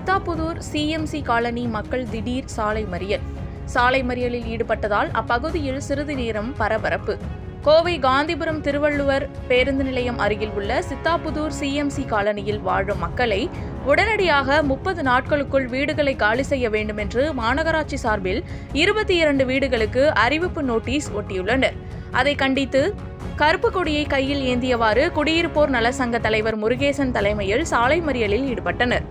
Siddhapudur CMC colony மக்கள் திடீர் சாலை மறியல். சாலை மறியலில் ஈடுபட்டதால் அப்பகுதியில் சிறிது நேரம் பரபரப்பு. கோவை காந்திபுரம் திருவள்ளுவர் பேருந்து நிலையம் அருகில் உள்ள சித்தாபுதூர் சிஎம்சி காலனியில் வாழும் மக்களை உடனடியாக முப்பது நாட்களுக்குள் வீடுகளை காலி செய்ய வேண்டும் என்று மாநகராட்சி சார்பில் இருபத்தி இரண்டு வீடுகளுக்கு அறிவிப்பு நோட்டீஸ் ஒட்டியுள்ளனர். அதை கண்டித்து கருப்பு கொடியை கையில் ஏந்தியவாறு குடியிருப்போர் நல சங்க தலைவர் முருகேசன் தலைமையில் சாலை மறியலில் ஈடுபட்டனர்.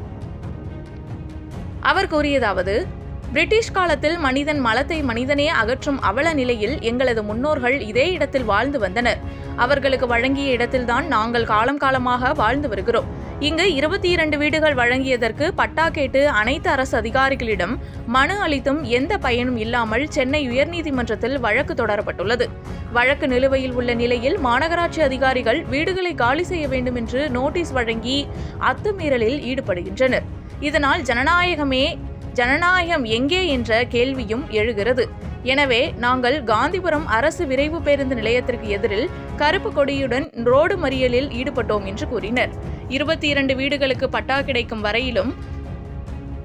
அவர் கூறியதாவது பிரிட்டிஷ் காலத்தில் மனிதன் மலத்தை மனிதனே அகற்றும் அவல நிலையில் எங்களது முன்னோர்கள் இதே இடத்தில் வாழ்ந்து வந்தனர். அவர்களுக்கு வழங்கிய இடத்தில்தான் நாங்கள் காலம் காலமாக வாழ்ந்து வருகிறோம். இங்கு இருபத்தி இரண்டு வீடுகள் வழங்கியதற்கு பட்டா கேட்டு அனைத்து அரசு அதிகாரிகளிடம் மனு அளித்தும் எந்த பயனும் இல்லாமல் சென்னை உயர்நீதிமன்றத்தில் வழக்கு தொடரப்பட்டுள்ளது. வழக்கு நிலுவையில் உள்ள நிலையில் மாநகராட்சி அதிகாரிகள் வீடுகளை காலி செய்ய வேண்டும் என்று நோட்டீஸ் வழங்கி அத்துமீறலில் ஈடுபடுகின்றனர். இதனால் ஜனநாயகமே ஜனநாயகம் எங்கே என்ற கேள்வியும் எழுகிறது. எனவே நாங்கள் காந்திபுரம் அரசு விரைவு பேருந்து நிலையத்திற்கு எதிரில் கருப்பு கொடியுடன் ரோடு மறியலில் ஈடுபட்டோம் என்று கூறினர். இருபத்தி இரண்டு வீடுகளுக்கு பட்டா கிடைக்கும் வரையிலும்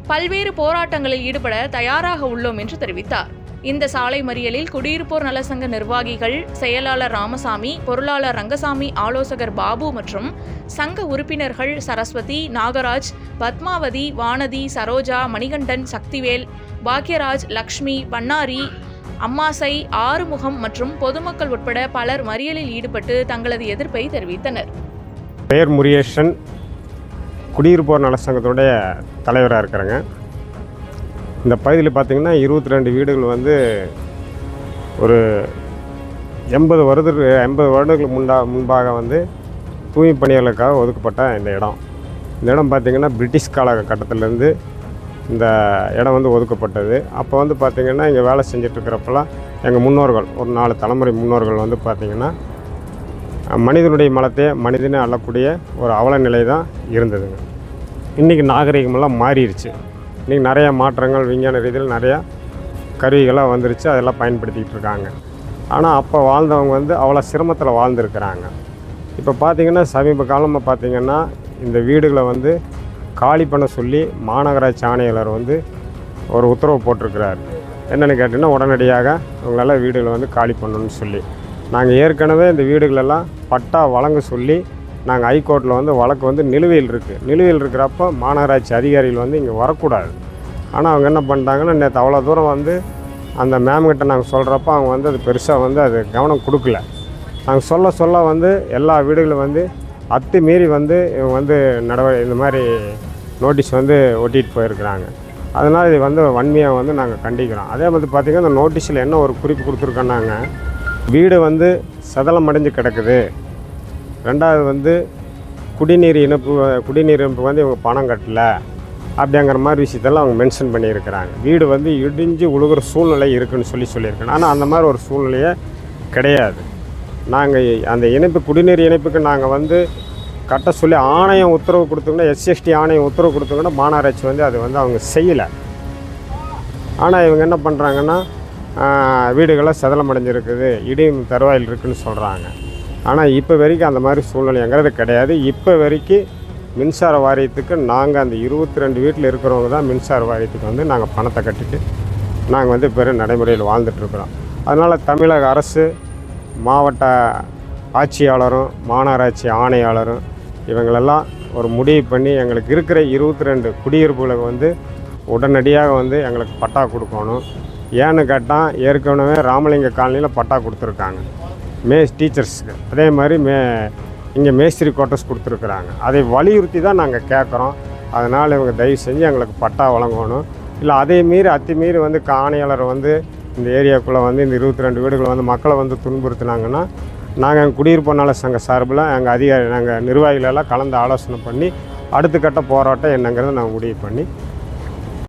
பல்வேறு போராட்டங்களில் ஈடுபட தயாராக உள்ளோம் என்று தெரிவித்தார். இந்த சாலை மறியலில் குடியிருப்போர் நலசங்க நிர்வாகிகள் செயலாளர் ராமசாமி பொருளாளர் ரங்கசாமி ஆலோசகர் பாபு மற்றும் சங்க உறுப்பினர்கள் சரஸ்வதி நாகராஜ் பத்மாவதி வானதி சரோஜா மணிகண்டன் சக்திவேல் பாக்யராஜ் லக்ஷ்மி பண்ணாரி அம்மாசை ஆறுமுகம் மற்றும் பொதுமக்கள் உட்பட பலர் மறியலில் ஈடுபட்டு தங்களது எதிர்ப்பை தெரிவித்தனர். பெயர் முரியேஷன் குடியிருப்போர் நலசங்கத்துடைய தலைவராக இருக்கிறேங்க. இந்த பகுதியில் பார்த்திங்கன்னா இருபத்தி ரெண்டு வீடுகள் வந்து ஒரு எண்பது வருட எண்பது வருடங்களுக்கு முன்பா முன்பாக வந்து தூய்மை பணியாளர்களுக்காக ஒதுக்கப்பட்ட இந்த இடம். இந்த இடம் பார்த்திங்கன்னா பிரிட்டிஷ் காலகட்டத்திலேருந்து இந்த இடம் வந்து ஒதுக்கப்பட்டது. அப்போ வந்து பார்த்திங்கன்னா இங்கே வேலை செஞ்சிட்ருக்கிறப்பெல்லாம் எங்கள் முன்னோர்கள் ஒரு நாலு தலைமுறை முன்னோர்கள் வந்து பார்த்திங்கன்னா மனிதனுடைய மலத்தை மனிதனே அள்ளக்கூடிய ஒரு அவல நிலை தான் இருந்ததுங்க. இன்றைக்கி நாகரிகமெல்லாம் மாறிடுச்சு. இன்றைக்கி நிறையா மாற்றங்கள் விஞ்ஞான ரீதியில் நிறையா கருவிகளாக வந்துருச்சு. அதெல்லாம் பயன்படுத்திக்கிட்டு இருக்காங்க. ஆனால் அப்போ வாழ்ந்தவங்க வந்து அவ்வளோ சிரமத்தில் வாழ்ந்துருக்கிறாங்க. இப்போ பார்த்திங்கன்னா சமீப காலமாக பார்த்திங்கன்னா இந்த வீடுகளை வந்து காலி பண்ண சொல்லி மாநகராட்சி ஆணையாளர் வந்து ஒரு உத்தரவு போட்டிருக்கிறார். என்னென்னு கேட்டிங்கன்னா உடனடியாக உங்களால் வீடுகளை வந்து காலி பண்ணணும்னு சொல்லி. நாங்கள் ஏற்கனவே இந்த வீடுகளெல்லாம் பட்டா வழங்க சொல்லி நாங்கள் ஹைகோர்ட்டில் வந்து வழக்கு வந்து நிலுவையில் இருக்குது நிலுவையில் இருக்கிறப்ப மாநகராட்சி அதிகாரிகள் வந்து இங்கே வரக்கூடாது. ஆனால் அவங்க என்ன பண்ணிட்டாங்கன்னா நேற்று அவ்வளோ தூரம் வந்து அந்த மேம்கிட்ட நாங்கள் சொல்கிறப்ப அவங்க வந்து அது பெருசாக வந்து அது கவனம் கொடுக்கல. நாங்கள் சொல்ல சொல்ல வந்து எல்லா வீடுகளும் வந்து அத்து மீறி வந்து இவங்க வந்து நடவடி இந்த மாதிரி நோட்டீஸ் வந்து ஒட்டிகிட்டு போயிருக்கிறாங்க. அதனால் இது வந்து வன்மையாக வந்து நாங்கள் கண்டிக்கிறோம். அதே மாதிரி பார்த்திங்கன்னா இந்த நோட்டீஸில் என்ன ஒரு குறிப்பு கொடுத்துருக்கோன்னாங்க வீடு வந்து சதலம் அடைஞ்சு கிடக்குது. ரெண்டாவது வந்து குடிநீர் இணைப்பு குடிநீர் இணைப்பு வந்து இவங்க பணம் கட்டலை அப்படிங்கிற மாதிரி விஷயத்தெல்லாம் அவங்க மென்ஷன் பண்ணியிருக்கிறாங்க. வீடு வந்து இடிஞ்சு உழுகிற சூழ்நிலை இருக்குன்னு சொல்லி சொல்லியிருக்காங்க. ஆனால் அந்த மாதிரி ஒரு சூழ்நிலையே கிடையாது. நாங்கள் அந்த இணைப்பு குடிநீர் இணைப்புக்கு நாங்கள் வந்து கட்ட சொல்லி ஆணையம் உத்தரவு கொடுத்தோங்கன்னா எஸ்சிஎஸ்டி ஆணையம் உத்தரவு கொடுத்தோங்கன்னா மாநகராட்சி வந்து அது வந்து அவங்க செய்யலை. ஆனால் இவங்க என்ன பண்ணுறாங்கன்னா வீடுகளை சதலம் அடைஞ்சிருக்குது இடியும் தருவாயில் இருக்குதுன்னு சொல்கிறாங்க ஆனால் இப்போ வரைக்கும் அந்த மாதிரி சூழ்நிலைங்கிறது கிடையாது. இப்போ வரைக்கும் மின்சார வாரியத்துக்கு நாங்கள் அந்த இருபத்தி ரெண்டு வீட்டில் இருக்கிறவங்க தான் மின்சார வாரியத்துக்கு வந்து நாங்கள் பணத்தை கட்டிட்டு நாங்கள் வந்து பெரும் நடைமுறையில் வாழ்ந்துட்டுருக்குறோம். அதனால் தமிழக அரசு மாவட்ட ஆட்சியாளரும் மாநகராட்சி ஆணையாளரும் இவங்களெல்லாம் ஒரு முடிவு பண்ணி எங்களுக்கு இருக்கிற இருபத்தி ரெண்டு குடியிருப்புகளுக்கு வந்து உடனடியாக வந்து எங்களுக்கு பட்டா கொடுக்கணும். ஏன்னு கேட்டால் ஏற்கனவே ராமலிங்க காலனியில் பட்டா கொடுத்துருக்காங்க. மேஸ் டீச்சர்ஸுக்கு அதே மாதிரி மே இங்கே மேஸ்திரி கோட்டர்ஸ் கொடுத்துருக்குறாங்க. அதை வலியுறுத்தி தான் நாங்கள் கேட்குறோம். அதனால் இவங்க தயவு செஞ்சு எங்களுக்கு பட்டா வழங்கணும். இல்லை அதே மீறி அத்துமீறி வந்து ஆணையாளர் வந்து இந்த ஏரியாக்குள்ளே வந்து இந்த இருபத்தி ரெண்டு வீடுகளை வந்து மக்களை வந்து துன்புறுத்தினாங்கன்னா நாங்கள் எங்கள் குடியிருப்பு நல சங்க சார்பில் எங்கள் அதிகாரி நாங்கள் நிர்வாகிகளெல்லாம் கலந்து ஆலோசனை பண்ணி அடுத்த கட்ட போராட்டம் என்னங்கிறத நாங்கள் முடிவு பண்ணி